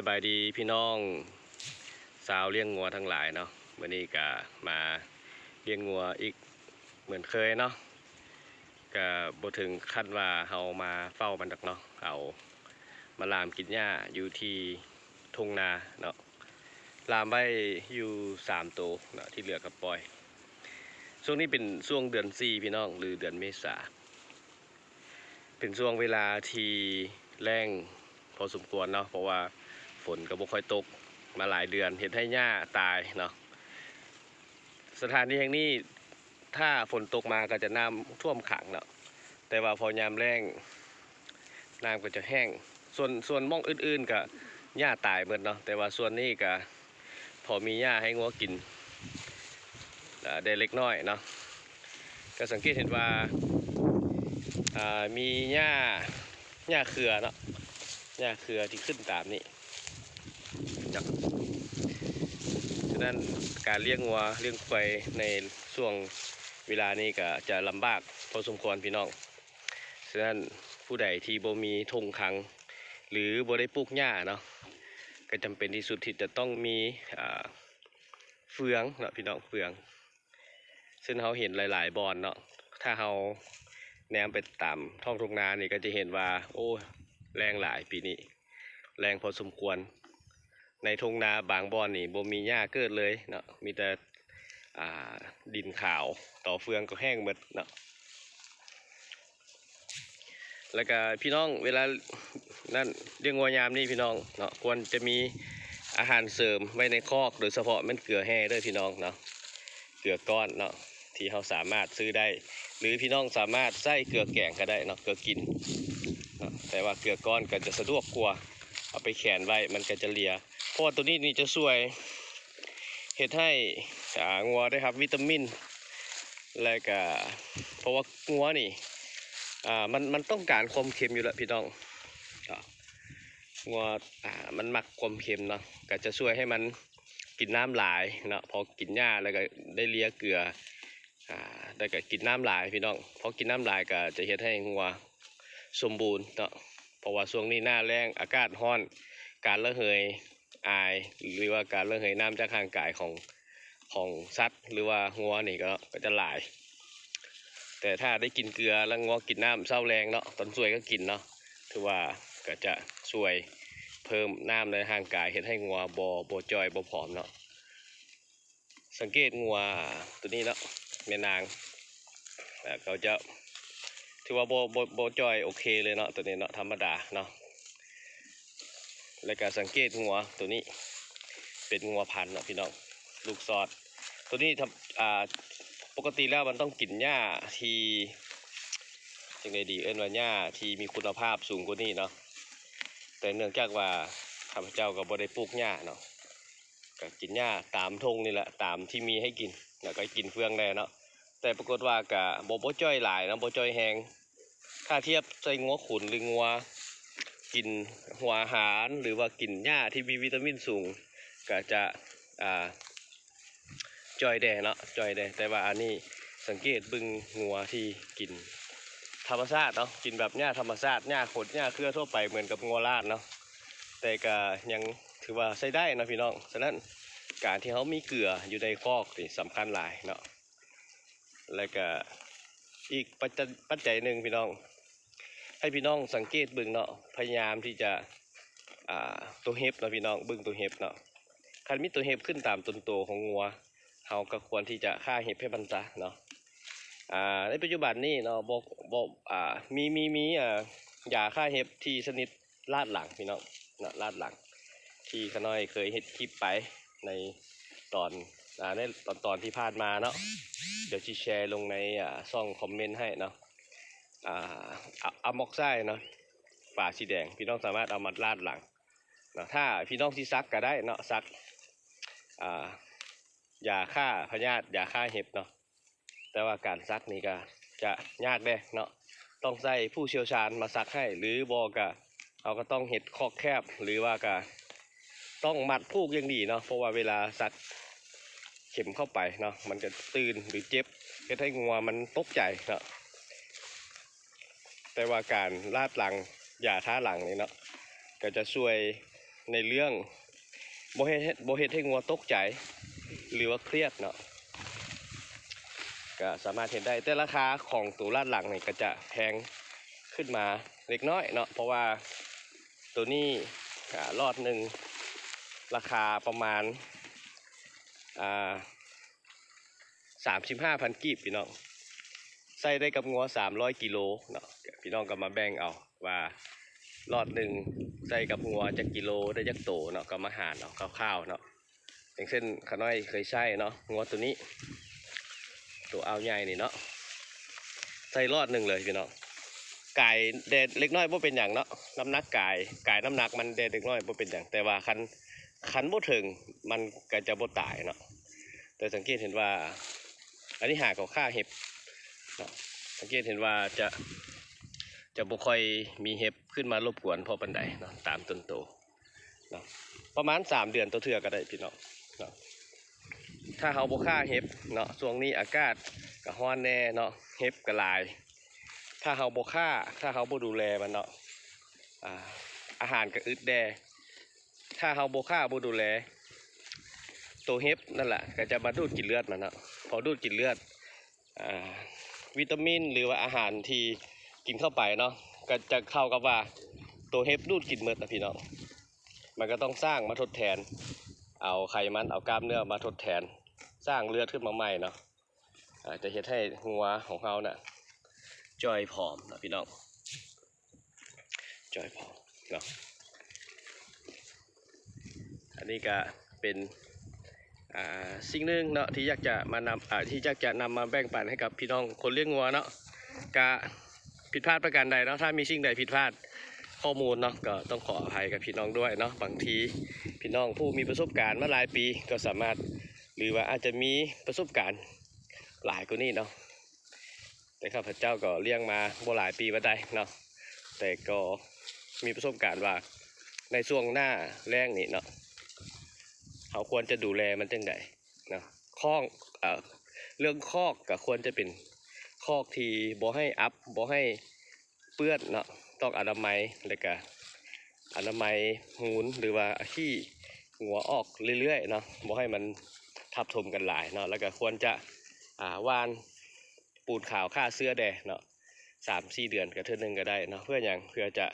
สบายดีพี่น้องสาวเลี้ยงงัวทั้งหลายเนาะวันนี้ก็มาเลี้ยงงัวอีกเหมือนเคยเนาะก็บ่ถึงขั้นว่าเฮามาเฝ้ามันดอกเนาะเอามาลามกินหญ้าอยู่ที่ทุ่งนาเนาะลามไว้อยู่สามตัวเนาะที่เหลือก็ปล่อยช่วงนี้เป็นช่วงเดือนสี่พี่น้องหรือเดือนเมษาเป็นช่วงเวลาที่แรง พอสมควรเนาะเพราะว่าฝนก็บ่ค่อยตกมาหลายเดือนเห็นให้หญ้าตายเนาะสถานที่แห่งนี้ถ้าฝนตกมาก็จะน้ำท่วมขังเนาะแต่ว่าพอยามแรงน้ำก็จะแห้ง ส่วนส่วนม่องอื่นๆก็หญ้าตายหมดเนาะแต่ว่าส่วนนี้ก็พอมีหญ้าให้งัวกินได้เล็กน้อยเนาะก็สังเกตเห็นว่ามีหญ้าหญ้าเครือเนาะ หญ้าเครือที่ขึ้นตามนี้จักฉะนั้นการเลี้ยงวัวเลี้ยงควายในช่วงเวลานี้ก็จะลำบากพอสมควรพี่น้องฉะนั้นผู้ใดที่บ่มีธงคัง หรือบ่ได้ปลูกหญ้าเนาะก็จำเป็นที่สุดที่จะต้องมีเฟืองเนาะพี่น้องเฟือง ซึ่งเขาเห็นหลาย ๆบอนเนาะถ้าเขาแนมไปตามท้องทุ่งนานี่ก็จะเห็นว่า โอ้ แรงหลายปีนี้ แรงพอสมควร ในทงนาบางบอนนี่บ่มีหญ้าเกิดเลยเนาะมีแต่ดินขาวต่อเฟืองก็แห้งหมดเนาะแล้วก็พี่น้องเวลานั่นเลี้ยงวัวยามนี่พี่น้องเนาะควรจะมีอาหารเสริมไว้ในคอกโดยเฉพาะมันเกลือแห้ด้วยพี่น้องเนาะเกลือก้อนเนาะที่เขาสามารถซื้อได้ หรือพี่น้องสามารถใส่เกลือแกงก็ได้เนาะเกลือกิน แต่ว่าเกลือก้อนก็จะสะดวกกว่าเอาไปแขวนไว้มันก็จะเลียเพราะว่าตัวนี้นี่จะช่วยเห็ดให้งัวได้ครับวิตามินและก็เพราะว่างัวนี่อ่ามันมันต้องการความเค็มอยู่แล้วพี่น้องงัวอ่ามันมักความเค็มเนาะก็จะช่วยให้มันกินน้ำหลายเนาะพอกินหญ้าแล้วก็ได้เลียเกลืออ่าแล้ก็กินน้ำหลายพี่น้องพอกินน้ำหลายก็จะเฮ็ดให้งัว สมบูรณ์เนาะเพราะว่าช่วงนี้หน้าแรงอากาศร้อน การระเหยอาย หรือว่าการระเหยน้ำจากร่างกายของของสัตว์ หรือว่างัวนี่ก็ก็จะหลาย แต่ถ้าได้กินเกลือแล้วงัวกินน้ำเศร้าแรงเนาะตอนสวยก็กินเนาะถือว่าก็จะช่วยเพิ่มน้ำในร่างกายเห็นให้งัวบอบจอยบอผอมเนาะสังเกตงัวตัวนี้เนาะแม่นางเขาจะ ถือว่าบอบอบจอยโอเคเลยเนาะตัวนี้เนาะธรรมดาเนาะแล้วก็สังเกตงัวตัวนี้เป็นงัวพันธุ์เนาะพี่น้องลูกซอด ตัวนี้ทำอ่าปกติแล้วมันต้องกินหญ้าที่ยังไงดีเอิ้นว่าหญ้าที่มีคุณภาพสูงกว่านี้เนาะแต่เนื่องจากว่าข้าพเจ้าก็บ่ได้ปลูกหญ้าเนาะก็กินหญ้าตามทงนี่แหละตามที่มีให้กินแล้วก็กินเฟืองแน่เนาะแต่ปรากฏว่าก็บ่บ่จ้อยหลายนะบ่จ้อยแหง ถ้าเทียบใส่งัวขุนหรืองัวกินหัวอาหารหรือว่ากินหญ้าที่มีวิตามินสูง ก็จะอ่าจอยแดเนาะจอยแดแต่ว่าอันนี้สังเกตบึงงัวที่กินธรรมชาติเนาะกินแบบหญ้าธรรมชาติหญ้าขดหญ้าเครือทั่วไปเหมือนกับงัวลาดเนาะแต่ก็ยังถือว่าใช้ได้นะพี่น้องฉะนั้นการที่เขามีเกลืออยู่ในคอกนี่สำคัญหลายเนาะแล้วก็อีกปัจจัยหนึ่งพี่น้อง ให้พี่น้องสังเกตบิ่งเนาะพยายามที่จะอ่าตัวเห็บเนาะพี่น้องบิ่งตัวเห็บเนาะคันมีตัวเห็บขึ้นตามต้นโตของงัวเขาก็ควรที่จะฆ่าเห็บให้บรรซะเนาะอ่าในปัจจุบันนี่เนาะบอกบอกอ่ามีมีมีอ่ายาฆ่าเห็บที่ชนิดลาดหลังพี่น้องเนาะลาดหลัง ที่ขน้อยเคยเห็ดคลิปไปในตอนอ่าในตอนตอนที่ผ่านมาเนาะเดี๋ยวจะแชร์ลงในอ่าช่องคอมเมนต์ให้เนาะ อ่าอะมอกไซเนาะฝาสีแดง พี่น้องสามารถเอามาลาดหลังเนาะถ้าพี่น้องที่ซักก็ได้เนาะซักอ่ายาฆ่าพยาธิยาฆ่าเห็บเนาะแต่ว่าการซักนี่ก็จะยากเด้เนาะต้องใส่ผู้เชี่ยวชาญมาซักให้ หรือบอกะเราก็ต้องเห็ดคอกแคบหรือว่าก็ต้องมัดผูกอย่างดีเนาะเพราะว่าเวลาซักเข็มเข้าไปเนาะมันจะตื่นหรือเจ็บก็ให้งัวมันตกใจเนาะ แต่ว่าการลาดหลังยาท้าหลังนี่เนาะก็จะช่วยในเรื่องบ่เฮ็ดให้บ่เฮ็ดให้งัวตกใจ หรือว่าเครียดเนาะก็สามารถเห็นได้แต่ราคาของตัวลาดหลังนี่ก็จะแพงขึ้นมาเล็กน้อยเนาะเพราะว่าตัวนี้อรอดหนึ่งราคาประมาณสามสิบห้าพันกีบพี่น้อง ใส่ได้กับงัวสามร้อยกิโลเนาะพี่น้องก็มาแบ่งเอาว่ารอดหนึ่งใส่กับงัวจะกิโลได้จักโตเนาะก็มาหารเอาคร่าวๆเนาะอย่างเช่นขาน้อยเคยใช้เนาะงัวตัวนี้ ตัวเอาใหญ่นี่เนาะใส่รอดหนึ่งเลยพี่น้องไก่แดดเล็กน้อยบ่เป็นอย่างเนาะน้ำหนักไก่ไก่น้ำหนักมันแดดเล็กน้อยบ่เป็นอย่างแต่ว่าคันคันบ่ถึงมันก็จะบ่ตายเนาะแต่สังเกตเห็นว่า อันนี้หากับค่าเห็บ สังเกตเห็นว่าจะจะบ่ค่อยมีเห็บขึ้นมารบกวนพอปันใดเนาะตามต้นโตเนาะประมาณสามเดือนตัวเทือก็ได้พี่น้องถ้าเขาบ่ฆ่าเห็บเนาะช่วงนี้อากาศก็ร้อนแน่เนาะเห็บก็หลาย ถ้าเขาบ่ฆ่าถ้าเขาบ่ดูแลมันเนาะอาหารก็อึดแดถ้าเขาบ่ฆ่าบ่ดูแลตัวเห็บนั่นแหละก็จะมาดูดกินเลือดมันเนาะพอดูดกินเลือดอ่า วิตามิน หรือว่าอาหารที่กินเข้าไปเนาะก็จะเข้ากับว่าตัวเห็บดูดกินเมือนะพี่น้องมันก็ต้องสร้างมาทดแทน เอาไขมันเอากล้ามเนื้อมาทดแทน สร้างเลือดขึ้นมาใหม่เนาะอาจจะเฮ็ดให้งัวของเขาน่ะจอยผอมนะพี่น้องจอยผอมเนาะอันนี้ก็เป็น สิ่งหนึ่งเนาะที่อยากจะมานำที่อยากจะนำมาแบ่งปันให้กับพี่น้องคนเลี้ยงงัวเนาะกะผิดพลาดประการใดเนาะถ้ามีสิ่งใดผิดพลาดข้อมูลเนาะก็ต้องขออภัยกับพี่น้องด้วยเนาะบางทีพี่น้องผู้มีประสบการณ์มาหลายปีก็สามารถหรือว่าอาจจะมีประสบการณ์หลายกว่านี้เนาะแต่ข้าพเจ้าก็เลี้ยงมาบ่หลายปีมาได้เนาะแต่ก็มีประสบการณ์ว่าในช่วงหน้าแรงนี่เนาะ เขาควรจะดูแลมันจังไดเนาะข้องเอ่อเรื่องคอกก็ควรจะเป็นคอกทีบ่ให้อัพบ่ให้เปื้อนเนาะต้องอนามัยแล้วก็อนามัยหูนหรือว่าขี้หัวออกเรื่อยๆเนาะบ่ให้มันทับถมกันหลายเนาะแล้วก็ควรจะอ่าวานปูนขาวฆ่าเสื้อแดงเนาะสามสี่เดือนก็เท่านึงก็ได้เนาะเพื่ออย่างเพื่อจะ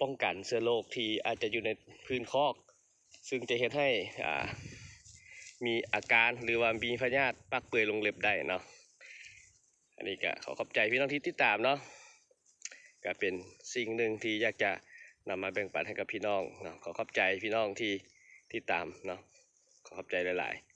ป้องกันเสื้อโรคที่อาจจะอยู่ในพื้นคอก ซึ่งจะเห็นให้อ่ามีอาการหรือว่ามีพยาธิปักเปื่อยลงเล็บได้เนาะอันนี้ก็ขอขอบใจพี่น้องที่ติดตามเนาะก็เป็นสิ่งหนึ่งที่อยากจะนำมาแบ่งปันให้กับพี่น้องเนาะขอขอบใจพี่น้องที่ที่ตามเนาะขอขอบใจหลาย ๆ